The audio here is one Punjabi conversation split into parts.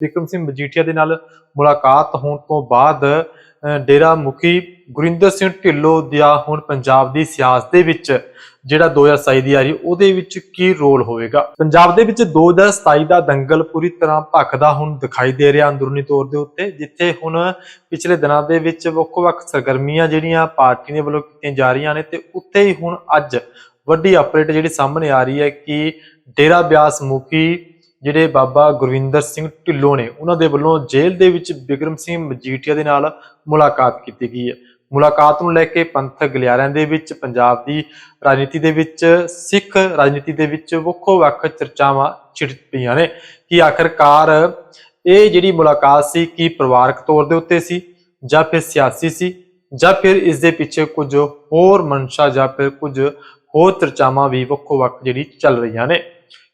ਵਿਕਰਮ ਸਿੰਘ ਮਜੀਠੀਆ ਦੇ ਨਾਲ ਮੁਲਾਕਾਤ ਹੋਣ ਤੋਂ ਬਾਅਦ ਡੇਰਾ ਮੁਖੀ ਗੁਰਿੰਦਰ ਸਿੰਘ ਢਿੱਲੋਂ ਦਾ ਹੁਣ ਪੰਜਾਬ ਦੀ ਸਿਆਸਤ ਦੇ ਵਿੱਚ ਜਿਹੜਾ 2027 ਦੀ ਆ ਰਹੀ ਉਹਦੇ ਵਿੱਚ ਕੀ ਰੋਲ ਹੋਵੇਗਾ? ਪੰਜਾਬ ਦੇ ਵਿੱਚ 2027 ਦਾ ਦੰਗਲ ਪੂਰੀ ਤਰ੍ਹਾਂ ਭਖਦਾ ਹੁਣ ਦਿਖਾਈ ਦੇ ਰਿਹਾ ਅੰਦਰੂਨੀ ਤੌਰ ਦੇ ਉੱਤੇ, ਜਿੱਥੇ ਹੁਣ ਪਿਛਲੇ ਦਿਨਾਂ ਦੇ ਵਿੱਚ ਵੱਖ-ਵੱਖ ਸਰਗਰਮੀਆਂ ਜਿਹੜੀਆਂ ਪਾਰਟੀ ਦੇ ਵੱਲੋਂ ਕੀਤੀਆਂ ਜਾ ਰਹੀਆਂ ਨੇ, ਤੇ ਉੱਥੇ ਹੀ ਹੁਣ ਅੱਜ ਵੱਡੀ ਅਪਡੇਟ ਜਿਹੜੀ ਸਾਹਮਣੇ ਆ ਰਹੀ ਹੈ ਕਿ ਡੇਰਾ ਬਿਆਸ ਮੁਖੀ ਜਿਹੜੇ ਬਾਬਾ ਗੁਰਵਿੰਦਰ ਸਿੰਘ ਢਿੱਲੋਂ ਨੇ, ਉਹਨਾਂ ਦੇ ਵੱਲੋਂ ਜੇਲ੍ਹ ਦੇ ਵਿੱਚ ਬਿਕਰਮ ਸਿੰਘ ਮਜੀਠੀਆ ਦੇ ਨਾਲ ਮੁਲਾਕਾਤ ਕੀਤੀ ਗਈ ਹੈ। ਮੁਲਾਕਾਤ ਨੂੰ ਲੈ ਕੇ ਪੰਥਕ ਗਲਿਆਰਿਆਂ ਦੇ ਵਿੱਚ, ਪੰਜਾਬ ਦੀ ਰਾਜਨੀਤੀ ਦੇ ਵਿੱਚ, ਸਿੱਖ ਰਾਜਨੀਤੀ ਦੇ ਵਿੱਚ ਵੱਖੋ ਵੱਖ ਚਰਚਾਵਾਂ ਛਿੜ ਪਈਆਂ ਨੇ ਕਿ ਆਖਰਕਾਰ ਇਹ ਜਿਹੜੀ ਮੁਲਾਕਾਤ ਸੀ, ਕੀ ਪਰਿਵਾਰਕ ਤੌਰ ਦੇ ਉੱਤੇ ਸੀ ਜਾਂ ਫਿਰ ਸਿਆਸੀ ਸੀ ਜਾਂ ਫਿਰ ਇਸ ਦੇ ਪਿੱਛੇ ਕੁਝ ਹੋਰ ਮਨਸ਼ਾ ਜਾਂ ਫਿਰ ਕੁਝ ਹੋਰ ਚਰਚਾਵਾਂ ਵੀ ਵੱਖੋ ਵੱਖ ਜਿਹੜੀ ਚੱਲ ਰਹੀਆਂ ਨੇ।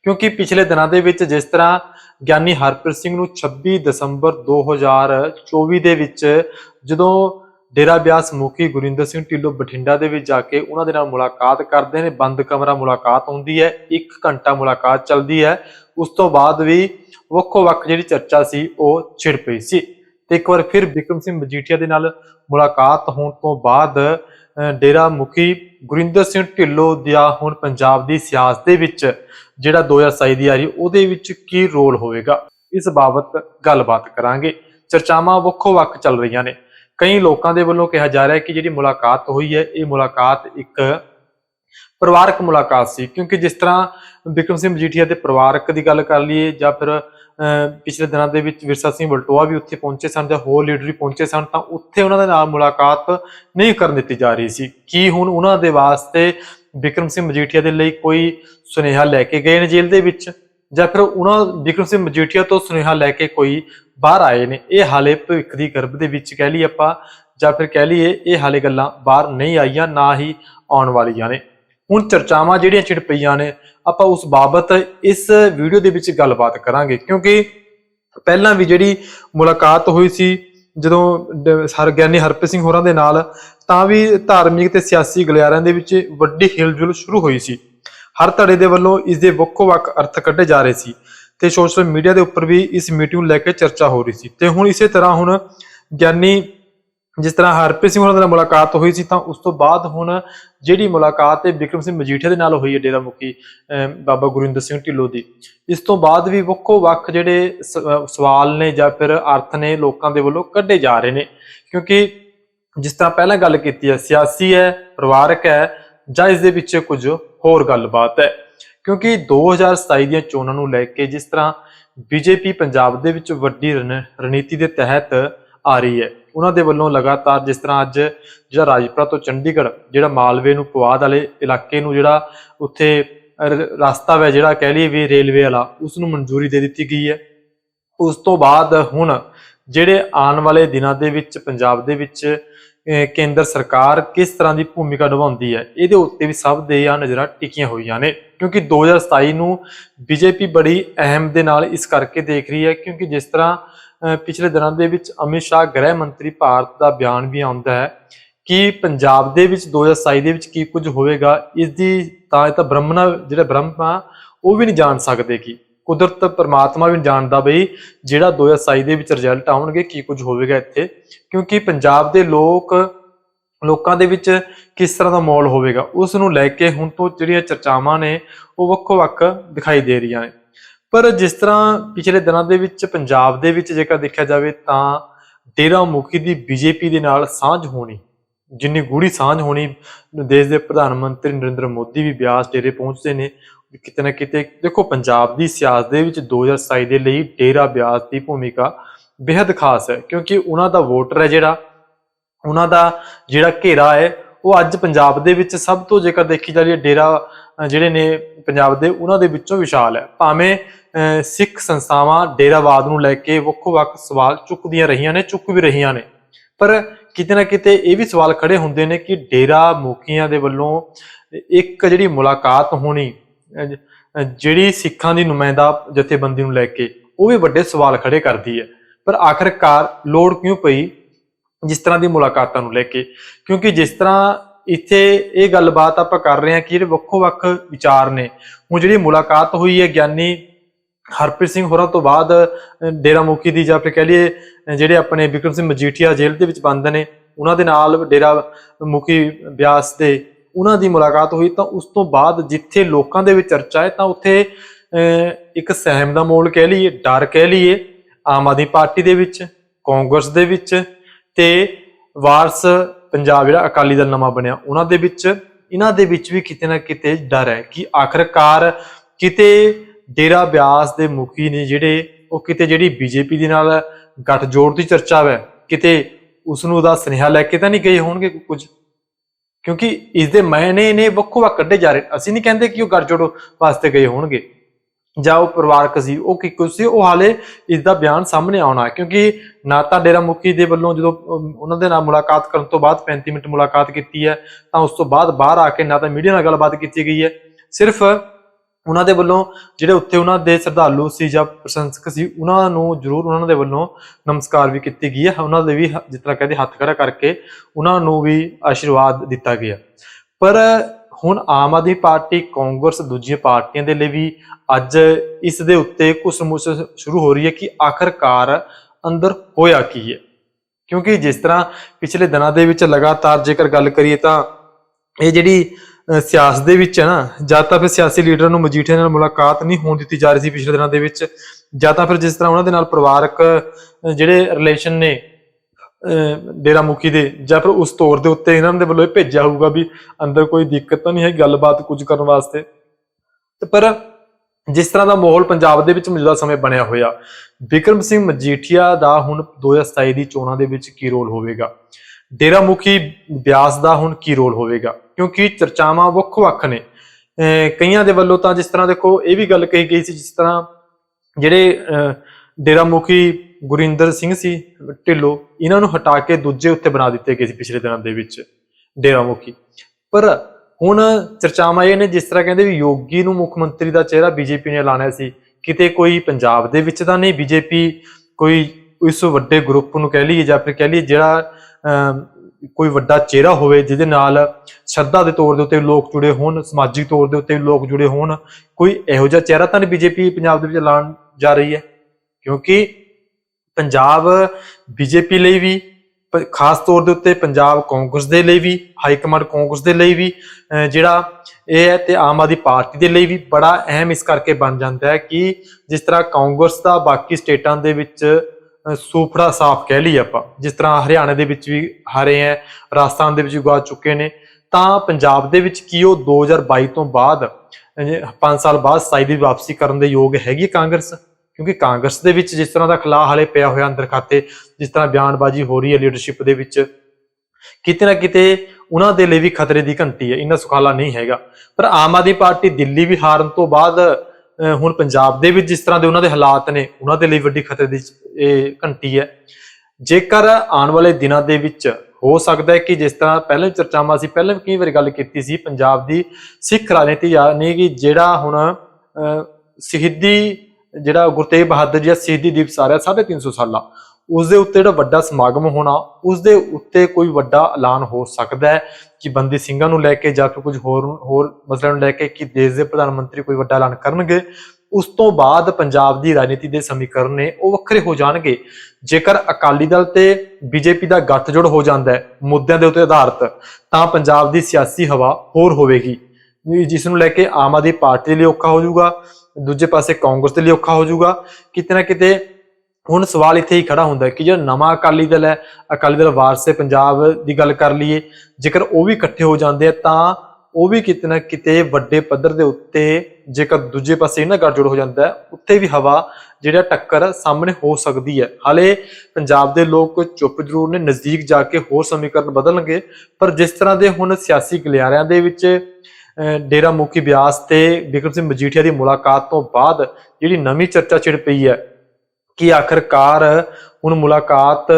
ਕਿਉਂਕਿ ਪਿਛਲੇ ਦਿਨਾਂ ਦੇ ਵਿੱਚ ਜਿਸ ਤਰ੍ਹਾਂ ਗਿਆਨੀ ਹਰਪ੍ਰੀਤ ਸਿੰਘ ਨੂੰ 26 ਦਸੰਬਰ 2024 ਦੇ ਵਿੱਚ ਜਦੋਂ ਡੇਰਾ ਬਿਆਸ ਮੁਖੀ ਗੁਰਿੰਦਰ ਸਿੰਘ ਢਿੱਲੋਂ ਬਠਿੰਡਾ ਦੇ ਵਿੱਚ ਜਾ ਕੇ ਉਹਨਾਂ ਦੇ ਨਾਲ ਮੁਲਾਕਾਤ ਕਰਦੇ ਨੇ, ਬੰਦ ਕਮਰਾ ਮੁਲਾਕਾਤ ਹੁੰਦੀ ਹੈ 1 ਘੰਟਾ ਮੁਲਾਕਾਤ ਚੱਲਦੀ ਹੈ, ਉਸ ਤੋਂ ਬਾਅਦ ਵੀ ਵੱਖੋ ਵੱਖ ਜਿਹੜੀ ਚਰਚਾ ਸੀ ਉਹ ਛਿੜ ਪਈ ਸੀ। ਤੇ ਇੱਕ ਵਾਰ ਫਿਰ ਬਿਕਰਮ ਸਿੰਘ ਮਜੀਠੀਆ ਦੇ ਨਾਲ ਮੁਲਾਕਾਤ ਹੋਣ ਤੋਂ ਬਾਅਦ ਡੇਰਾ ਮੁਖੀ ਗੁਰਿੰਦਰ ਸਿੰਘ ਢਿੱਲੋਂ ਦਾ ਹੁਣ ਪੰਜਾਬ ਦੀ ਸਿਆਸਤ ਦੇ ਵਿੱਚ ਜਿਹੜਾ 2027 ਦੀ ਆ ਰਹੀ ਉਹਦੇ ਵਿੱਚ ਕੀ ਰੋਲ ਹੋਵੇਗਾ? ਇਸ ਬਾਬਤ ਗੱਲਬਾਤ ਕਰਾਂਗੇ। ਚਰਚਾਵਾਂ ਵੱਖੋ ਵੱਖ ਚੱਲ ਰਹੀਆਂ ਨੇ। ਕਈ ਲੋਕਾਂ ਦੇ ਵੱਲੋਂ ਕਿਹਾ ਜਾ ਰਿਹਾ ਹੈ ਕਿ ਜਿਹੜੀ ਮੁਲਾਕਾਤ ਹੋਈ ਹੈ, ਇਹ ਮੁਲਾਕਾਤ ਇੱਕ ਪਰਿਵਾਰਕ ਮੁਲਾਕਾਤ ਸੀ ਕਿਉਂਕਿ ਜਿਸ ਤਰ੍ਹਾਂ ਬਿਕਰਮ ਸਿੰਘ ਮਜੀਠੀਆ ਦੇ ਪਰਿਵਾਰਕ ਦੀ ਗੱਲ ਕਰ ਲਈਏ ਜਾਂ ਫਿਰ ਅਹ, ਪਿਛਲੇ ਦਿਨਾਂ ਦੇ ਵਿੱਚ ਵਿਰਸਾ ਸਿੰਘ ਬਲਟੋਆ ਵੀ ਉੱਥੇ ਪਹੁੰਚੇ ਸਨ ਜਾਂ ਹੋਰ ਲੀਡਰ ਵੀ ਪਹੁੰਚੇ ਸਨ ਤਾਂ ਉੱਥੇ ਉਹਨਾਂ ਦੇ ਨਾਲ ਮੁਲਾਕਾਤ ਨਹੀਂ ਕਰਨ ਦਿੱਤੀ ਜਾ ਰਹੀ ਸੀ। ਕੀ ਹੁਣ ਉਹਨਾਂ ਦੇ ਵਾਸਤੇ ਬਿਕਰਮ ਸਿੰਘ ਮਜੀਠੀਆ ਦੇ ਲਈ ਕੋਈ ਸੁਨੇਹਾ ਲੈ ਕੇ ਗਏ ਨੇ ਜੇਲ੍ਹ ਦੇ ਵਿੱਚ? ਜਾਂ ਫਿਰ ਉਹਨਾਂ ਬਿਕਰਮ ਸਿੰਘ ਮਜੀਠੀਆ ਤੋਂ ਸੁਨੇਹਾ ਲੈ ਕੇ ਕੋਈ ਬਾਹਰ ਆਏ ਨੇ? ਇਹ ਹਾਲੇ ਭਵਿੱਖ ਦੀ ਗਰਭ ਦੇ ਵਿੱਚ ਕਹਿ ਲਈ ਆਪਾਂ ਜਾਂ ਫਿਰ ਕਹਿ ਲਈਏ ਇਹ ਹਾਲੇ ਗੱਲਾਂ ਬਾਹਰ ਨਹੀਂ ਆਈਆਂ ਨਾ ਹੀ ਆਉਣ ਵਾਲੀਆਂ ਨੇ। ਹੁਣ ਚਰਚਾਵਾਂ ਜਿਹੜੀਆਂ ਛਿੜ ਪਈਆਂ ਨੇ, ਆਪਾਂ ਉਸ ਬਾਬਤ ਇਸ ਵੀਡੀਓ ਦੇ ਵਿੱਚ ਗੱਲਬਾਤ ਕਰਾਂਗੇ, ਕਿਉਂਕਿ ਪਹਿਲਾਂ ਵੀ ਜਿਹੜੀ ਮੁਲਾਕਾਤ ਹੋਈ ਸੀ, ਜਦੋਂ ਡ- ਗਿਆਨੀ ਹਰਪ੍ਰੀਤ ਸਿੰਘ ਹੋਰਾਂ ਦੇ ਨਾਲ, ਤਾਂ ਵੀ ਧਾਰਮਿਕ ਤੇ ਸਿਆਸੀ ਗਲਿਆਰਿਆਂ ਦੇ ਵਿੱਚ ਵੱਡੀ ਹਿਲਜੁਲ ਸ਼ੁਰੂ ਹੋਈ ਸੀ। ਹਰ ਧੜੇ ਦੇ ਵੱਲੋਂ ਇਸ ਦੇ ਵੱਖੋ ਵੱਖ ਅਰਥ ਕੱਢੇ ਜਾ ਰਹੇ ਸੀ ਤੇ ਸੋਸ਼ਲ ਮੀਡੀਆ ਦੇ ਉੱਪਰ ਵੀ ਇਸ ਮੀਟਿੰਗ ਨੂੰ ਲੈ ਕੇ ਚਰਚਾ ਹੋ ਰਹੀ ਸੀ। ਤੇ ਹੁਣ ਇਸੇ ਤਰ੍ਹਾਂ ਹੁਣ ਗਿਆਨੀ ਜਿਸ ਤਰ੍ਹਾਂ ਹਰਪ੍ਰੀਤ ਸਿੰਘ ਹੋਰਾਂ ਦੇ ਨਾਲ ਮੁਲਾਕਾਤ ਹੋਈ ਸੀ, ਤਾਂ ਉਸ ਤੋਂ ਬਾਅਦ ਹੁਣ ਜਿਹੜੀ ਮੁਲਾਕਾਤ ਹੈ ਬਿਕਰਮ ਸਿੰਘ ਮਜੀਠੀਆ ਦੇ ਨਾਲ ਹੋਈ ਹੈ ਡੇਰਾ ਮੁਖੀ ਬਾਬਾ ਗੁਰਿੰਦਰ ਸਿੰਘ ਢਿੱਲੋਂ ਦੀ। ਇਸ ਤੋਂ ਬਾਅਦ ਵੀ ਵੱਖੋ ਵੱਖ ਜਿਹੜੇ ਸ- ਸਵਾਲ ਨੇ ਜਾਂ ਫਿਰ ਅਰਥ ਨੇ ਲੋਕਾਂ ਦੇ ਵੱਲੋਂ ਕੱਢੇ ਜਾ ਰਹੇ ਨੇ। ਕਿਉਂਕਿ ਜਿਸ ਤਰ੍ਹਾਂ ਪਹਿਲਾਂ ਗੱਲ ਕੀਤੀ ਹੈ, ਸਿਆਸੀ ਹੈ, ਪਰਿਵਾਰਕ ਹੈ, ਜਾਂ ਇਸ ਦੇ ਪਿੱਛੇ ਕੁਝ ਹੋਰ ਗੱਲਬਾਤ ਹੈ। ਕਿਉਂਕਿ 2027 ਦੀਆਂ ਚੋਣਾਂ ਨੂੰ ਲੈ ਕੇ ਜਿਸ ਤਰ੍ਹਾਂ ਬੀਜੇਪੀ ਪੰਜਾਬ ਦੇ ਵਿੱਚ ਵੱਡੀ ਰਣ- ਰਣਨੀਤੀ ਦੇ ਤਹਿਤ ਆ ਰਹੀ ਹੈ। ਉਹਨਾਂ ਦੇ ਵੱਲੋਂ ਲਗਾਤਾਰ ਜਿਸ ਤਰ੍ਹਾਂ ਅੱਜ ਜਿਹੜਾ ਰਾਜਪੁਰਾ ਤੋਂ ਚੰਡੀਗੜ੍ਹ, ਜਿਹੜਾ ਮਾਲਵੇ ਨੂੰ ਪਵਾਦ ਵਾਲੇ ਇਲਾਕੇ ਨੂੰ ਜਿਹੜਾ ਉੱਥੇ ਰ- ਰਸਤਾ ਹੈ ਜਿਹੜਾ ਕਹਿ ਲਈਏ ਵੀ ਰੇਲਵੇ ਵਾਲਾ, ਉਸ ਨੂੰ ਮਨਜ਼ੂਰੀ ਦੇ ਦਿੱਤੀ ਗਈ ਹੈ। ਉਸ ਤੋਂ ਬਾਅਦ ਹੁਣ ਜਿਹੜੇ ਆਉਣ ਵਾਲੇ ਦਿਨਾਂ ਦੇ ਵਿੱਚ ਪੰਜਾਬ ਦੇ ਵਿੱਚ ਕੇਂਦਰ ਸਰਕਾਰ ਕਿਸ ਤਰ੍ਹਾਂ ਦੀ ਭੂਮਿਕਾ ਨਿਭਾਉਂਦੀ ਹੈ, ਇਹਦੇ ਉੱਤੇ ਵੀ ਸਭ ਦੇ ਆ ਨਜ਼ਰਾਂ ਟਿਕੀਆਂ ਹੋਈਆਂ ਨੇ। ਕਿਉਂਕਿ 2027 ਨੂੰ ਬੀਜੇਪੀ ਬੜੀ ਅਹਿਮ ਦੇ ਨਾਲ ਇਸ ਕਰਕੇ ਦੇਖ ਰਹੀ ਹੈ, ਕਿਉਂਕਿ ਜਿਸ ਤਰ੍ਹਾਂ ਪਿਛਲੇ ਦਿਨਾਂ ਦੇ ਵਿੱਚ ਅਮਿਤ ਸ਼ਾਹ ਗ੍ਰਹਿ ਮੰਤਰੀ ਭਾਰਤ ਦਾ ਬਿਆਨ ਵੀ ਆਉਂਦਾ ਹੈ ਕਿ ਪੰਜਾਬ ਦੇ ਵਿੱਚ 2027 ਦੇ ਵਿੱਚ ਕੀ ਕੁਝ ਹੋਵੇਗਾ, ਇਸ ਦੀ ਤਾਂ ਇਹ ਤਾਂ ਬ੍ਰਹਮਣਾ ਜਿਹੜਾ ਬ੍ਰਹਮਾ ਉਹ ਵੀ ਨਹੀਂ ਜਾਣ ਸਕਦੇ ਕਿ। ਕੁਦਰਤ ਪਰਮਾਤਮਾ ਵੀ ਨਹੀਂ ਜਾਣਦਾ ਬਈ ਜਿਹੜਾ 2027 ਦੇ ਵਿੱਚ ਰਿਜ਼ਲਟ ਆਉਣਗੇ ਕੀ ਕੁਝ ਹੋਵੇਗਾ ਇੱਥੇ, ਕਿਉਂਕਿ ਪੰਜਾਬ ਦੇ ਲੋਕ, ਲੋਕਾਂ ਦੇ ਵਿੱਚ ਕਿਸ ਤਰ੍ਹਾਂ ਦਾ ਮਾਹੌਲ ਹੋਵੇਗਾ, ਉਸ ਨੂੰ ਲੈ ਕੇ ਹੁਣ ਤੋਂ ਜਿਹੜੀਆਂ ਚਰਚਾਵਾਂ ਨੇ ਉਹ ਵੱਖੋ ਵੱਖ ਦਿਖਾਈ ਦੇ ਰਹੀਆਂ ਨੇ। ਪਰ ਜਿਸ ਤਰ੍ਹਾਂ ਪਿਛਲੇ ਦਿਨਾਂ ਦੇ ਵਿੱਚ ਪੰਜਾਬ ਦੇ ਵਿੱਚ ਜੇਕਰ ਦੇਖਿਆ ਜਾਵੇ ਤਾਂ ਡੇਰਾ ਮੁਖੀ ਦੀ ਬੀਜੇਪੀ ਦੇ ਨਾਲ ਸਾਂਝ ਹੋਣੀ, ਜਿੰਨੀ ਗੂੜੀ ਸਾਂਝ ਹੋਣੀ ਦੇਸ਼ ਦੇ ਪ੍ਰਧਾਨ ਮੰਤਰੀ ਨਰਿੰਦਰ ਮੋਦੀ ਵੀ ਬਿਆਸ ਡੇਰੇ ਪਹੁੰਚਦੇ ਨੇ ਕਿਤੇ ਨਾ ਕਿਤੇ ਦੇਖੋ ਪੰਜਾਬ ਦੀ ਸਿਆਸਤ ਦੇ ਵਿੱਚ 2027 ਦੇ ਲਈ ਡੇਰਾ ਬਿਆਸ ਦੀ ਭੂਮਿਕਾ ਬੇहद ਖਾਸ ਹੈ, ਕਿਉਂਕਿ ਉਹਨਾਂ ਦਾ ਵੋਟਰ ਹੈ ਜਿਹੜਾ, ਉਹਨਾਂ ਦਾ ਜਿਹੜਾ ਘੇਰਾ ਹੈ, ਉਹ ਅੱਜ ਪੰਜਾਬ ਦੇ ਵਿੱਚ ਸਭ ਤੋਂ ਜੇਕਰ ਦੇਖੀ ਜਾਵੇ ਡੇਰਾ ਜਿਹੜੇ ਨੇ ਪੰਜਾਬ ਦੇ, ਉਹਨਾਂ ਦੇ ਵਿੱਚੋਂ ਵਿਸ਼ਾਲ ਹੈ। ਭਾਵੇਂ ਸਿੱਖ ਸੰਸਥਾਵਾਂ ਡੇਰਾਵਾਦ ਨੂੰ ਲੈ ਕੇ ਵੱਖੋ ਵੱਖ ਸਵਾਲ ਚੁੱਕਦੀਆਂ ਰਹੀਆਂ ਨੇ, ਚੁੱਕ ਵੀ ਰਹੀਆਂ ਨੇ। ਪਰ ਕਿਤੇ ਨਾ ਕਿਤੇ ਇਹ ਵੀ ਸਵਾਲ ਖੜੇ ਹੁੰਦੇ ਨੇ ਕਿ ਡੇਰਾ ਮੁਖੀਆਂ ਦੇ ਵੱਲੋਂ ਇੱਕ ਜਿਹੜੀ ਮੁਲਾਕਾਤ ਹੋਣੀ ਜਿਹੜੀ ਸਿੱਖਾਂ ਦੀ ਨੁਮਾਇੰਦਾ ਜਥੇਬੰਦੀ ਨੂੰ ਲੈ ਕੇ, ਉਹ ਵੀ ਵੱਡੇ ਸਵਾਲ ਖੜੇ ਕਰਦੀ ਹੈ। ਪਰ ਆਖਰਕਾਰ ਲੋੜ ਕਿਉਂ ਪਈ ਜਿਸ ਤਰ੍ਹਾਂ ਦੀ ਮੁਲਾਕਾਤਾਂ ਨੂੰ ਲੈ ਕੇ? ਕਿਉਂਕਿ ਜਿਸ ਤਰ੍ਹਾਂ ਇੱਥੇ ਇਹ ਗੱਲਬਾਤ ਆਪਾਂ ਕਰ ਰਹੇ ਹਾਂ ਕਿ ਜਿਹੜੇ ਵੱਖੋ ਵੱਖ ਵਿਚਾਰ ਨੇ ਹੁਣ ਜਿਹੜੀ ਮੁਲਾਕਾਤ ਹੋਈ ਹੈ ਗਿਆਨੀ ਹਰਪ੍ਰੀਤ ਸਿੰਘ ਹੋਰਾਂ ਤੋਂ ਬਾਅਦ ਡੇਰਾ ਮੁਖੀ ਦੀ ਜਾਂ ਫਿਰ ਕਹਿ ਲਈਏ ਜਿਹੜੇ ਆਪਣੇ ਵਿਕਰਮ ਸਿੰਘ ਮਜੀਠੀਆ ਜੇਲ੍ਹ ਦੇ ਵਿੱਚ ਬੰਦ ਨੇ, ਉਹਨਾਂ ਦੇ ਨਾਲ ਡੇਰਾ ਮੁਖੀ ਬਿਆਸ ਦੇ ਉਹਨਾਂ ਦੀ ਮੁਲਾਕਾਤ ਹੋਈ, ਤਾਂ ਉਸ ਤੋਂ ਬਾਅਦ ਜਿੱਥੇ ਲੋਕਾਂ ਦੇ ਵਿੱਚ ਚਰਚਾ ਹੈ, ਤਾਂ ਉੱਥੇ ਇੱਕ ਸਹਿਮ ਦਾ ਮੋਲ ਕਹਿ ਲਈਏ, ਡਰ ਕਹਿ ਲਈਏ, ਆਮ ਆਦਮੀ ਪਾਰਟੀ ਦੇ ਵਿੱਚ, ਕਾਂਗਰਸ ਦੇ ਵਿੱਚ ਤੇ ਵਾਰਸ ਪੰਜਾਬ ਜਿਹੜਾ ਅਕਾਲੀ ਦਲ ਨਵਾਂ ਬਣਿਆ, ਉਹਨਾਂ ਦੇ ਵਿੱਚ, ਇਹਨਾਂ ਦੇ ਵਿੱਚ ਵੀ ਕਿਤੇ ਨਾ ਕਿਤੇ ਡਰ ਹੈ ਕਿ ਆਖਰਕਾਰ ਕਿਤੇ ਡੇਰਾ ਬਿਆਸ ਦੇ ਮੁਖੀ ਨੇ ਜਿਹੜੇ ਉਹ ਕਿਤੇ ਜਿਹੜੀ ਬੀਜੇਪੀ ਦੇ ਨਾਲ ਗੱਠਜੋੜ ਦੀ ਚਰਚਾ ਹੈ ਕਿਤੇ ਉਸ ਨੂੰ ਉਹਦਾ ਸੁਨੇਹਾ ਲੈ ਕੇ ਤਾਂ ਨਹੀਂ ਗਏ ਹੋਣਗੇ ਕੁਝ? ਕਿਉਂਕਿ ਇਸ ਦੇ ਮਾਇਨੇ ਨੇ ਵੱਖੋ ਵੱਖ ਕੱਢੇ ਜਾ ਰਹੇ ਅਸੀਂ ਨਹੀਂ ਕਹਿੰਦੇ ਕਿ ਉਹ ਗੱਠਜੋੜ ਵਾਸਤੇ ਗਏ ਹੋਣਗੇ। ਜਾਂ ਉਹ ਪਰਿਵਾਰਕ ਸੀ, ਉਹ ਕੀ ਕੁਝ ਸੀ, ਉਹ ਹਾਲੇ ਇਸ ਦਾ ਬਿਆਨ ਸਾਹਮਣੇ ਆਉਣਾ ਕਿਉਂਕਿ ਨਾ ਤਾਂ ਡੇਰਾ ਮੁਖੀ ਦੇ ਵੱਲੋਂ ਜਦੋਂ ਉਹਨਾਂ ਦੇ ਨਾਲ ਮੁਲਾਕਾਤ ਕਰਨ ਤੋਂ ਬਾਅਦ 35 ਮਿੰਟ ਮੁਲਾਕਾਤ ਕੀਤੀ ਹੈ, ਤਾਂ ਉਸ ਤੋਂ ਬਾਅਦ ਬਾਹਰ ਆ ਕੇ ਨਾ ਤਾਂ ਮੀਡੀਆ ਨਾਲ ਗੱਲਬਾਤ ਕੀਤੀ ਗਈ ਹੈ। ਸਿਰਫ ਉਹਨਾਂ ਦੇ ਵੱਲੋਂ ਜਿਹੜੇ ਉੱਥੇ ਉਹਨਾਂ ਦੇ ਸ਼ਰਧਾਲੂ ਸੀ ਜਾਂ ਪ੍ਰਸ਼ੰਸਕ ਸੀ, ਉਹਨਾਂ ਨੂੰ ਜ਼ਰੂਰ ਉਹਨਾਂ ਦੇ ਵੱਲੋਂ ਨਮਸਕਾਰ ਵੀ ਕੀਤੀ ਗਈ ਹੈ। ਉਹਨਾਂ ਦੇ ਵੀ ਜਿਸ ਤਰ੍ਹਾਂ ਕਹਿੰਦੇ ਹੱਥ ਖੜਾ ਕਰਕੇ ਉਹਨਾਂ ਨੂੰ ਵੀ ਆਸ਼ੀਰਵਾਦ ਦਿੱਤਾ ਗਿਆ। ਪਰ ਹੁਣ ਆਮ ਆਦਮੀ ਪਾਰਟੀ, ਕਾਂਗਰਸ ਦੂਜੀਆਂ ਪਾਰਟੀਆਂ ਦੇ ਲਈ ਵੀ ਅੱਜ ਇਸ ਦੇ ਉੱਤੇ ਘੁਸਮੁਸ ਸ਼ੁਰੂ ਹੋ ਰਹੀ ਹੈ ਕਿ ਆਖਰਕਾਰ ਅੰਦਰ ਹੋਇਆ ਕੀ ਹੈ। ਕਿਉਂਕਿ ਜਿਸ ਤਰ੍ਹਾਂ ਪਿਛਲੇ ਦਿਨਾਂ ਦੇ ਵਿੱਚ ਲਗਾਤਾਰ ਜੇਕਰ ਗੱਲ ਕਰੀਏ ਤਾਂ ਇਹ ਜਿਹੜੀ ਸਿਆਸਤ ਦੇ ਵਿੱਚ ਹੈ ਨਾ, ਜਾਂ ਤਾਂ ਫਿਰ ਸਿਆਸੀ ਲੀਡਰਾਂ ਨੂੰ ਮਜੀਠੀਆ ਨਾਲ ਮੁਲਾਕਾਤ ਨਹੀਂ ਹੋਣ ਦਿੱਤੀ ਜਾ ਰਹੀ ਸੀ ਪਿਛਲੇ ਦਿਨਾਂ ਦੇ ਵਿੱਚ, ਜਾਂ ਤਾਂ ਫਿਰ ਜਿਸ ਤਰ੍ਹਾਂ ਉਹਨਾਂ ਦੇ ਨਾਲ ਪਰਿਵਾਰਕ ਜਿਹੜੇ ਰਿਲੇਸ਼ਨ ਨੇ ਡੇਰਾ ਮੁਖੀ ਦੇ, ਜਾਂ ਫਿਰ ਉਸ ਤੌਰ ਦੇ ਉੱਤੇ ਇਹਨਾਂ ਦੇ ਵੱਲੋਂ ਇਹ ਭੇਜਿਆ ਹੋਊਗਾ ਵੀ ਅੰਦਰ ਕੋਈ ਦਿੱਕਤ ਤਾਂ ਨਹੀਂ ਹੈ ਗੱਲਬਾਤ ਕੁਝ ਕਰਨ ਵਾਸਤੇ। ਤੇ ਪਰ ਜਿਸ ਤਰ੍ਹਾਂ ਦਾ ਮਾਹੌਲ ਪੰਜਾਬ ਦੇ ਵਿੱਚ ਮੌਜੂਦਾ ਸਮੇਂ ਬਣਿਆ ਹੋਇਆ, ਵਿਕਰਮ ਸਿੰਘ ਮਜੀਠੀਆ ਦਾ ਹੁਣ 2027 ਦੀ ਚੋਣਾਂ ਦੇ ਵਿੱਚ ਕੀ ਰੋਲ ਹੋਵੇਗਾ? ਡੇਰਾ ਮੁਖੀ ਬਿਆਸ ਦਾ ਹੁਣ ਕੀ ਰੋਲ ਹੋਵੇਗਾ? ਕਿਉਂਕਿ ਚਰਚਾਵਾਂ ਵੱਖ-ਵੱਖ ਨੇ। ਕਈਆਂ ਦੇ ਵੱਲੋਂ ਤਾਂ ਜਿਸ ਤਰ੍ਹਾਂ ਦੇਖੋ, ਇਹ ਵੀ ਗੱਲ ਕਹੀ ਗਈ ਸੀ ਜਿਸ ਤਰ੍ਹਾਂ ਜਿਹੜੇ ਡੇਰਾ ਮੁਖੀ ਗੁਰਿੰਦਰ ਸਿੰਘ ਸੀ, ਢਿੱਲੋਂ, ਇਹਨਾਂ ਨੂੰ ਹਟਾ ਕੇ ਦੂਜੇ ਉੱਤੇ ਬਣਾ ਦਿੱਤੇ ਗਏ ਸੀ ਪਿਛਲੇ ਦਿਨਾਂ ਦੇ ਵਿੱਚ ਡੇਰਾ ਮੁਖੀ ਪਰ ਹੁਣ ਚਰਚਾਵਾਂ ਇਹ ਨੇ ਜਿਸ ਤਰ੍ਹਾਂ ਕਹਿੰਦੇ ਵੀ ਯੋਗੀ ਨੂੰ ਮੁੱਖ ਮੰਤਰੀ ਦਾ ਚਿਹਰਾ ਬੀਜੇਪੀ ਨੇ ਲਾਣਾ ਸੀ, ਕਿਤੇ ਕੋਈ ਪੰਜਾਬ ਦੇ ਵਿੱਚ ਤਾਂ ਨਹੀਂ, ਬੀਜੇਪੀ ਕੋਈ ਇਸ ਵੱਡੇ ਗਰੁੱਪ ਨੂੰ ਕਹਿ ਲਈਏ ਜਾਂ ਫਿਰ ਕਹਿ ਲਈਏ ਜਿਹੜਾ ਕੋਈ ਵੱਡਾ ਚਿਹਰਾ ਹੋਵੇ ਜਿਹਦੇ ਨਾਲ ਸ਼ਰਧਾ ਦੇ ਤੌਰ ਦੇ ਉੱਤੇ ਲੋਕ ਜੁੜੇ ਹੋਣ, ਸਮਾਜਿਕ ਤੌਰ ਦੇ ਉੱਤੇ ਲੋਕ ਜੁੜੇ ਹੋਣ, ਕੋਈ ਇਹੋ ਜਿਹਾ ਚਿਹਰਾ ਤਾਂ ਨਹੀਂ ਬੀਜੇਪੀ ਪੰਜਾਬ ਦੇ ਵਿੱਚ ਲਾਉਣ ਜਾ ਰਹੀ ਹੈ? ਕਿਉਂਕਿ ਪੰਜਾਬ ਬੀਜੇਪੀ ਲਈ ਵੀ ਖਾਸ ਤੌਰ ਦੇ ਉੱਤੇ ਪੰਜਾਬ ਕਾਂਗਰਸ ਦੇ ਲਈ ਵੀ, ਹਾਈ ਕਮਾਂਡ ਕਾਂਗਰਸ ਦੇ ਲਈ ਵੀ ਜਿਹੜਾ ਇਹ ਹੈ ਤੇ ਆਮ ਆਦਮੀ ਪਾਰਟੀ ਦੇ ਲਈ ਵੀ ਬੜਾ ਅਹਿਮ ਇਸ ਕਰਕੇ ਬਣ ਜਾਂਦਾ ਹੈ ਕਿ ਜਿਸ ਤਰ੍ਹਾਂ ਕਾਂਗਰਸ ਦਾ ਬਾਕੀ ਸਟੇਟਾਂ ਦੇ ਵਿੱਚ ਸੂਫੜਾ ਸਾਫ਼ ਕਹਿ ਲਈ ਆਪਾਂ, ਜਿਸ ਤਰ੍ਹਾਂ ਹਰਿਆਣਾ ਦੇ ਵਿੱਚ ਵੀ ਹਾਰੇ ਹੈ, ਰਾਜਸਥਾਨ ਦੇ ਵਿੱਚ ਵੀ ਗਵਾ ਚੁੱਕੇ ਨੇ, ਤਾਂ ਪੰਜਾਬ ਦੇ ਵਿੱਚ ਕੀ ਉਹ 2022 ਤੋਂ ਬਾਅਦ 5 ਸਾਲ ਬਾਅਦ ਸਾਈ ਦੀ ਵਾਪਸੀ ਕਰਨ ਦੇ ਯੋਗ ਹੈਗੀ ਕਾਂਗਰਸ? ਕਿਉਂਕਿ ਕਾਂਗਰਸ ਦੇ ਵਿੱਚ ਜਿਸ ਤਰ੍ਹਾਂ ਦਾ ਖਲਾ ਹਾਲੇ ਪਿਆ ਹੋਇਆ ਅੰਦਰ ਖਾਤੇ, ਜਿਸ ਤਰ੍ਹਾਂ ਬਿਆਨਬਾਜ਼ੀ ਹੋ ਰਹੀ ਹੈ ਲੀਡਰਸ਼ਿਪ ਦੇ ਵਿੱਚ, ਕਿਤੇ ਨਾ ਕਿਤੇ ਉਹਨਾਂ ਦੇ ਲਈ ਵੀ ਖਤਰੇ ਦੀ ਘੰਟੀ ਹੈ, ਇੰਨਾ ਸੁਖਾਲਾ ਨਹੀਂ ਹੈਗਾ। ਪਰ ਆਮ ਆਦਮੀ ਪਾਰਟੀ ਦਿੱਲੀ ਵੀ ਹਾਰਨ ਤੋਂ ਬਾਅਦ ਹੁਣ ਪੰਜਾਬ ਦੇ ਵਿੱਚ ਜਿਸ ਤਰ੍ਹਾਂ ਦੇ ਉਹਨਾਂ ਦੇ ਹਾਲਾਤ ਨੇ ਉਹਨਾਂ ਦੇ ਲਈ ਵੱਡੀ ਖਤਰੇ ਦੀ ਇਹ ਘੰਟੀ ਹੈ। ਜੇਕਰ ਆਉਣ ਵਾਲੇ ਦਿਨਾਂ ਦੇ ਵਿੱਚ ਹੋ ਸਕਦਾ ਹੈ ਕਿ ਜਿਸ ਤਰ੍ਹਾਂ ਪਹਿਲਾਂ ਵੀ ਚਰਚਾਵਾਂ ਸੀ ਪਹਿਲਾਂ ਵੀ ਕਈ ਵਾਰੀ ਗੱਲ ਕੀਤੀ ਸੀ ਪੰਜਾਬ ਦੀ ਸਿੱਖ ਰਾਜਨੀਤੀ ਯਾਨੀ ਕਿ ਜਿਹੜਾ ਹੁਣ ਅਹ, ਸ਼ਹੀਦੀ ਜਿਹੜਾ ਗੁਰੂ ਤੇਗ ਬਹਾਦਰ ਜੀ ਦਾ ਸ਼ਹੀਦੀ ਦਿਵਸ ਆ ਰਿਹਾ 350 ਸਾਲਾ ਉਸ ਦੇ ਉੱਤੇ ਜਿਹੜਾ ਵੱਡਾ ਸਮਾਗਮ ਹੋਣਾ ਉਸ ਦੇ ਉੱਤੇ ਕੋਈ ਵੱਡਾ ਐਲਾਨ ਹੋ ਸਕਦਾ ਹੈ ਕਿ ਬੰਦੀ ਸਿੰਘਾਂ ਨੂੰ ਲੈ ਕੇ ਜਾਂ ਫਿਰ ਕੁਝ ਹੋਰ ਹੋਰ ਮਸਲਿਆਂ ਨੂੰ ਲੈ ਕੇ ਕਿ ਦੇਸ਼ ਦੇ ਪ੍ਰਧਾਨ ਮੰਤਰੀ ਕੋਈ ਵੱਡਾ ਐਲਾਨ ਕਰਨਗੇ, ਉਸ ਤੋਂ ਬਾਅਦ ਪੰਜਾਬ ਦੀ ਰਾਜਨੀਤੀ ਦੇ ਸਮੀਕਰਨ ਨੇ ਉਹ ਵੱਖਰੇ ਹੋ ਜਾਣਗੇ। ਜੇਕਰ ਅਕਾਲੀ ਦਲ ਤੇ ਬੀਜੇਪੀ ਦਾ ਗੱਠਜੋੜ ਹੋ ਜਾਂਦਾ ਹੈ ਮੁੱਦਿਆਂ ਦੇ ਉੱਤੇ ਆਧਾਰਿਤ, ਤਾਂ ਪੰਜਾਬ ਦੀ ਸਿਆਸੀ ਹਵਾ ਹੋਰ ਹੋਵੇਗੀ। ਜਿਸ ਨੂੰ ਲੈ ਕੇ ਆਮ ਆਦਮੀ ਪਾਰਟੀ ਦੇ ਲਈ ਔਖਾ ਹੋ ਜਾਊਗਾ, ਦੂਜੇ ਪਾਸੇ ਕਾਂਗਰਸ ਦੇ ਲਈ ਔਖਾ ਹੋ ਜਾਊਗਾ, ਕਿਤੇ ਨਾ ਕਿਤੇ ਹੁਣ ਸਵਾਲ ਇੱਥੇ ਹੀ ਖੜਾ ਹੁੰਦਾ ਕਿ ਜਿਹੜਾ ਨਵਾਂ ਅਕਾਲੀ ਦਲ ਹੈ, ਅਕਾਲੀ ਦਲ ਵਾਰਸੇ ਪੰਜਾਬ ਦੀ ਗੱਲ ਕਰ ਲਈਏ, ਜੇਕਰ ਉਹ ਵੀ ਇਕੱਠੇ ਹੋ ਜਾਂਦੇ ਆ, ਤਾਂ ਉਹ ਵੀ ਕਿਤੇ ਨਾ ਕਿਤੇ ਵੱਡੇ ਪੱਧਰ ਦੇ ਉੱਤੇ ਜੇਕਰ ਦੂਜੇ ਪਾਸੇ ਇਹਨਾਂ ਗੱਠਜੋੜ ਹੋ ਜਾਂਦਾ ਉੱਥੇ ਵੀ ਹਵਾ ਜਿਹੜਾ ਟੱਕਰ ਸਾਹਮਣੇ ਹੋ ਸਕਦੀ ਹੈ। ਹਾਲੇ ਪੰਜਾਬ ਦੇ ਲੋਕ ਚੁੱਪ ਜ਼ਰੂਰ ਨੇ, ਨਜ਼ਦੀਕ ਜਾ ਕੇ ਹੋਰ ਸਮੀਕਰਨ ਬਦਲਣਗੇ, ਪਰ ਜਿਸ ਤਰ੍ਹਾਂ ਦੇ ਹੁਣ ਸਿਆਸੀ ਗਲਿਆਰਿਆਂ ਦੇ ਵਿੱਚ ਡੇਰਾ ਮੁਖੀ ਬਿਆਸ ਤੇ ਵਿਕਰਮ ਸਿੰਘ ਮਜੀਠੀਆ ਦੀ ਮੁਲਾਕਾਤ ਤੋਂ ਬਾਅਦ ਜਿਹੜੀ ਨਵੀਂ ਚਰਚਾ ਛਿੜ ਪਈ ਹੈ ਕਿ ਆਖਰਕਾਰ ਹੁਣ ਮੁਲਾਕਾਤ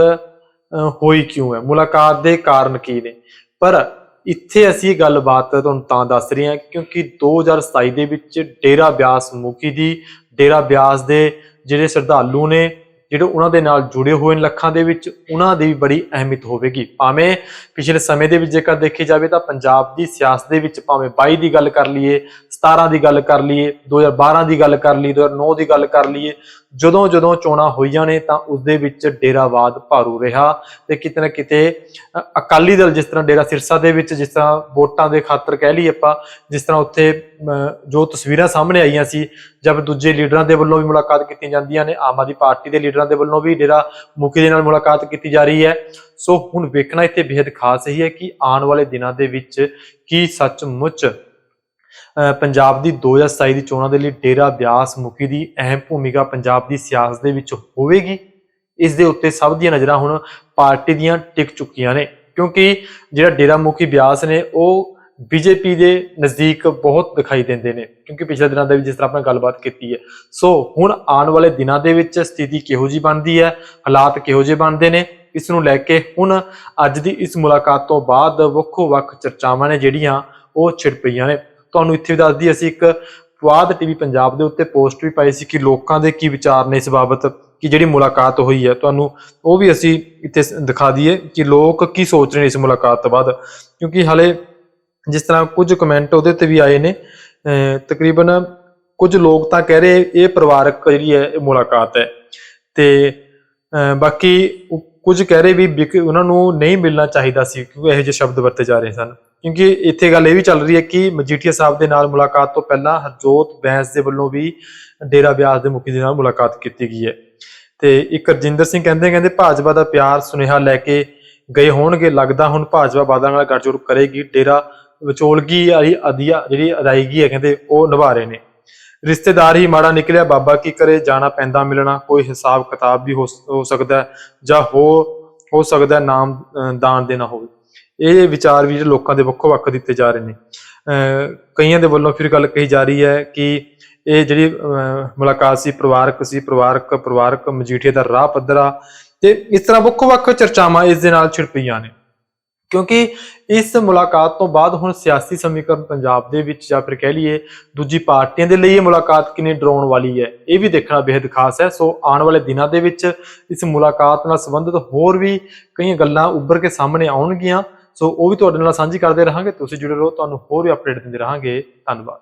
ਹੋਈ ਕਿਉਂ ਹੈ? ਮੁਲਾਕਾਤ ਦੇ ਕਾਰਨ ਕੀ ਨੇ? ਪਰ ਇੱਥੇ ਅਸੀਂ ਇਹ ਗੱਲਬਾਤ ਤੁਹਾਨੂੰ ਤਾਂ ਦੱਸ ਰਹੇ ਹਾਂ ਕਿਉਂਕਿ 2027 ਦੇ ਵਿੱਚ ਡੇਰਾ ਬਿਆਸ ਮੁਖੀ ਦੀ, ਡੇਰਾ ਬਿਆਸ ਦੇ ਜਿਹੜੇ ਸ਼ਰਧਾਲੂ ਨੇ ਜਿਹੜੇ ਉਹਨਾਂ ਦੇ ਨਾਲ ਜੁੜੇ ਹੋਏ ਨੇ ਲੱਖਾਂ ਦੇ ਵਿੱਚ, ਉਹਨਾਂ ਦੀ ਵੀ ਬੜੀ ਅਹਿਮੀਅਤ ਹੋਵੇਗੀ। ਭਾਵੇਂ ਪਿਛਲੇ ਸਮੇਂ ਦੇ ਵਿੱਚ ਜੇਕਰ ਦੇਖੀ ਜਾਵੇ ਤਾਂ ਪੰਜਾਬ ਦੀ ਸਿਆਸਤ ਦੇ ਵਿੱਚ ਭਾਵੇਂ 22 ਦੀ ਗੱਲ ਕਰ ਲਈਏ 17 ਦੀ ਗੱਲ ਕਰ ਲਈਏ 2012 ਦੀ ਗੱਲ ਕਰ ਲਈਏ 2009 ਦੀ ਗੱਲ ਕਰ ਲਈਏ ਜਦੋਂ ਜਦੋਂ ਚੋਣਾਂ ਹੋਈਆਂ ਨੇ ਤਾਂ ਉਸ ਦੇ ਵਿੱਚ ਡੇਰਾਵਾਦ ਭਾਰੂ ਰਿਹਾ ਤੇ ਕਿਤੇ ਨਾ ਕਿਤੇ ਅਕਾਲੀ ਦਲ ਜਿਸ ਤਰ੍ਹਾਂ ਡੇਰਾ ਸਿਰਸਾ ਦੇ ਵਿੱਚ ਜਿਸ ਤਰ੍ਹਾਂ ਵੋਟਾਂ ਦੇ ਖਾਤਰ ਕਹਿ ਲਈਏ ਆਪਾਂ, ਜਿਸ ਤਰ੍ਹਾਂ ਉੱਥੇ ਜੋ ਤਸਵੀਰਾਂ ਸਾਹਮਣੇ ਆਈਆਂ ਸੀ, ਜਦ ਦੂਜੇ ਲੀਡਰਾਂ ਦੇ ਵੱਲੋਂ ਵੀ ਮੁਲਾਕਾਤ ਕੀਤੀ ਜਾਂਦੀਆਂ ਨੇ, ਆਮ ਆਦਮੀ ਪਾਰਟੀ ਦੇ ਲੀਡਰਾਂ ਦੇ ਵੱਲੋਂ ਵੀ ਡੇਰਾ ਮੁਖੀ ਦੇ ਨਾਲ ਮੁਲਾਕਾਤ ਕੀਤੀ ਜਾ ਰਹੀ ਹੈ। ਸੋ ਹੁਣ ਵੇਖਣਾ ਇੱਥੇ ਬੇहद ਖਾਸ ਹੀ ਹੈ ਕਿ ਆਉਣ ਵਾਲੇ ਦਿਨਾਂ ਦੇ ਵਿੱਚ ਕੀ ਸੱਚਮੁੱਚ ਅਹ ਪੰਜਾਬ ਦੀ 2027 ਦੀ ਚੋਣਾਂ ਦੇ ਲਈ ਡੇਰਾ ਬਿਆਸ ਮੁਖੀ ਦੀ ਅਹਿਮ ਭੂਮਿਕਾ ਪੰਜਾਬ ਦੀ ਸਿਆਸਤ ਦੇ ਵਿੱਚ ਹੋਵੇਗੀ। ਇਸ ਦੇ ਉੱਤੇ ਸਭ ਦੀਆਂ ਨਜ਼ਰਾਂ ਹੁਣ ਪਾਰਟੀ ਦੀਆਂ ਟਿਕ ਚੁੱਕੀਆਂ ਨੇ, ਕਿਉਂਕਿ ਜਿਹੜਾ ਡੇਰਾ ਮੁਖੀ ਬਿਆਸ ਨੇ, ਉਹ ਬੀਜੇਪੀ ਦੇ ਨਜ਼ਦੀਕ ਬਹੁਤ ਦਿਖਾਈ ਦਿੰਦੇ ਨੇ, ਕਿਉਂਕਿ ਪਿਛਲੇ ਦਿਨਾਂ ਦੇ ਵਿੱਚ ਜਿਸ ਤਰ੍ਹਾਂ ਆਪਾਂ ਗੱਲਬਾਤ ਕੀਤੀ ਹੈ। ਸੋ ਹੁਣ ਆਉਣ ਵਾਲੇ ਦਿਨਾਂ ਦੇ ਵਿੱਚ ਸਥਿਤੀ ਕਿਹੋ ਜੀ ਬਣਦੀ ਹੈ, ਹਾਲਾਤ ਕਿਹੋ ਜਿਹੇ ਬਣਦੇ ਨੇ, ਇਸ ਨੂੰ ਲੈ ਕੇ ਹੁਣ ਅੱਜ ਦੀ ਇਸ ਮੁਲਾਕਾਤ ਤੋਂ ਬਾਅਦ ਵੱਖੋ ਵੱਖ ਚਰਚਾਵਾਂ ਨੇ ਜਿਹੜੀਆਂ ਉਹ ਛਿੜ ਪਈਆਂ ਨੇ। ਤੁਹਾਨੂੰ ਇੱਥੇ ਵੀ ਦੱਸਦੀ ਅਸੀਂ ਇੱਕ ਫਵਾਦ ਟੀਵੀ ਪੰਜਾਬ ਦੇ ਉੱਤੇ ਪੋਸਟ ਵੀ ਪਾਈ ਸੀ ਕਿ ਲੋਕਾਂ ਦੇ ਕੀ ਵਿਚਾਰ ਨੇ ਇਸ ਬਾਬਤ, ਕਿ ਜਿਹੜੀ ਮੁਲਾਕਾਤ ਹੋਈ ਹੈ। ਤੁਹਾਨੂੰ ਉਹ ਵੀ ਅਸੀਂ ਇੱਥੇ ਦਿਖਾ ਦਈਏ ਕਿ ਲੋਕ ਕੀ ਸੋਚ ਰਹੇ ਨੇ ਇਸ ਮੁਲਾਕਾਤ ਤੋਂ ਬਾਅਦ, ਕਿਉਂਕਿ ਹਲੇ ਜਿਸ ਤਰ੍ਹਾਂ ਕੁਝ ਕਮੈਂਟ ਉਹਦੇ ਤੇ ਵੀ ਆਏ ਨੇ, ਅਹ ਤਕਰੀਬਨ ਕੁਝ ਲੋਕ ਤਾਂ ਕਹਿ ਰਹੇ ਇਹ ਪਰਿਵਾਰਕ ਜਿਹੜੀ ਹੈ, ਇਹ ਮੁਲਾਕਾਤ ਹੈ। ਤੇ ਬਾਕੀ ਕੁਝ ਕਹਿ ਰਹੇ ਵੀ ਉਹਨਾਂ ਨੂੰ ਨਹੀਂ ਮਿਲਣਾ ਚਾਹੀਦਾ ਸੀ, ਕਿਉਂਕਿ ਇਹੋ ਜਿਹੇ ਸ਼ਬਦ ਵਰਤੇ ਜਾ ਰਹੇ ਸਨ। ਕਿਉਂਕਿ ਇੱਥੇ ਗੱਲ ਇਹ ਵੀ ਚੱਲ ਰਹੀ ਹੈ ਕਿ ਮਜੀਠੀਆ ਸਾਹਿਬ ਦੇ ਨਾਲ ਮੁਲਾਕਾਤ ਤੋਂ ਪਹਿਲਾਂ ਹਰਜੋਤ ਬੈਂਸ ਦੇ ਵੱਲੋਂ ਵੀ ਡੇਰਾ ਬਿਆਸ ਦੇ ਮੁਖੀ ਦੇ ਨਾਲ ਮੁਲਾਕਾਤ ਕੀਤੀ ਗਈ ਹੈ। ਤੇ ਇੱਕ ਰਜਿੰਦਰ ਸਿੰਘ ਕਹਿੰਦੇ ਕਹਿੰਦੇ ਭਾਜਪਾ ਦਾ ਪਿਆਰ, ਸੁਨੇਹਾ ਲੈ ਕੇ ਗਏ ਹੋਣਗੇ, ਲੱਗਦਾ ਹੁਣ ਭਾਜਪਾ ਬਾਦਲ ਨਾਲ ਗੱਠਜੋੜ ਕਰੇਗੀ। ਡੇਰਾ ਵਿਚੋਲਗੀ ਵਾਲੀ ਅਧਿਆ ਜਿਹੜੀ ਅਦਾਇਗੀ ਹੈ, ਕਹਿੰਦੇ ਉਹ ਨਿਭਾ ਰਹੇ ਨੇ। ਰਿਸ਼ਤੇਦਾਰ ਹੀ ਮਾੜਾ ਨਿਕਲਿਆ, ਬਾਬਾ ਕੀ ਕਰੇ, ਜਾਣਾ ਪੈਂਦਾ ਮਿਲਣਾ, ਕੋਈ ਹਿਸਾਬ ਕਿਤਾਬ ਵੀ ਹੋ ਹੋ ਸਕਦਾ ਜਾਂ ਹੋ ਹੋ ਸਕਦਾ ਨਾਮ ਦਾਨ ਦੇਣਾ ਹੋਵੇ। ਇਹ ਵਿਚਾਰ ਵੀ ਜਿਹੜੇ ਲੋਕਾਂ ਦੇ ਵੱਖੋ ਵੱਖ ਦਿੱਤੇ ਜਾ ਰਹੇ ਨੇ। ਕਈਆਂ ਦੇ ਵੱਲੋਂ ਫਿਰ ਗੱਲ ਕਹੀ ਜਾ ਰਹੀ ਹੈ ਕਿ ਇਹ ਜਿਹੜੀ ਮੁਲਾਕਾਤ ਸੀ, ਪਰਿਵਾਰਕ ਸੀ, ਪਰਿਵਾਰਕ ਪਰਿਵਾਰਕ ਮਜੀਠੀਆ ਦਾ ਰਾਹ ਪੱਧਰਾ, ਤੇ ਇਸ ਤਰ੍ਹਾਂ ਵੱਖੋ ਵੱਖ ਚਰਚਾਵਾਂ ਇਸ ਦੇ ਨਾਲ ਛਿੜ ਪਈਆਂ ਨੇ। ਕਿਉਂਕਿ ਇਸ ਮੁਲਾਕਾਤ ਤੋਂ ਬਾਅਦ ਹੁਣ ਸਿਆਸੀ ਸਮੀਕਰਨ ਪੰਜਾਬ ਦੇ ਵਿੱਚ ਜਾਂ ਫਿਰ ਕਹਿ ਲਈਏ ਦੂਜੀ ਪਾਰਟੀਆਂ ਦੇ ਲਈ ਇਹ ਮੁਲਾਕਾਤ ਕਿੰਨੀ ਡਰਾਉਣ ਵਾਲੀ ਹੈ, ਇਹ ਵੀ ਦੇਖਣਾ ਬੇहद ਖਾਸ ਹੈ। ਸੋ ਆਉਣ ਵਾਲੇ ਦਿਨਾਂ ਦੇ ਵਿੱਚ ਇਸ ਮੁਲਾਕਾਤ ਨਾਲ ਸੰਬੰਧਿਤ ਹੋਰ ਵੀ ਕਈ ਗੱਲਾਂ ਉੱਭਰ ਕੇ ਸਾਹਮਣੇ ਆਉਣਗੀਆਂ। ਸੋ ਉਹ ਵੀ ਤੁਹਾਡੇ ਨਾਲ ਸਾਂਝੀ ਕਰਦੇ ਰਹਾਂਗੇ। ਤੁਸੀਂ ਜੁੜੇ ਰਹੋ, ਤੁਹਾਨੂੰ ਹੋਰ ਵੀ ਅਪਡੇਟ ਦਿੰਦੇ ਰਹਾਂਗੇ। ਧੰਨਵਾਦ।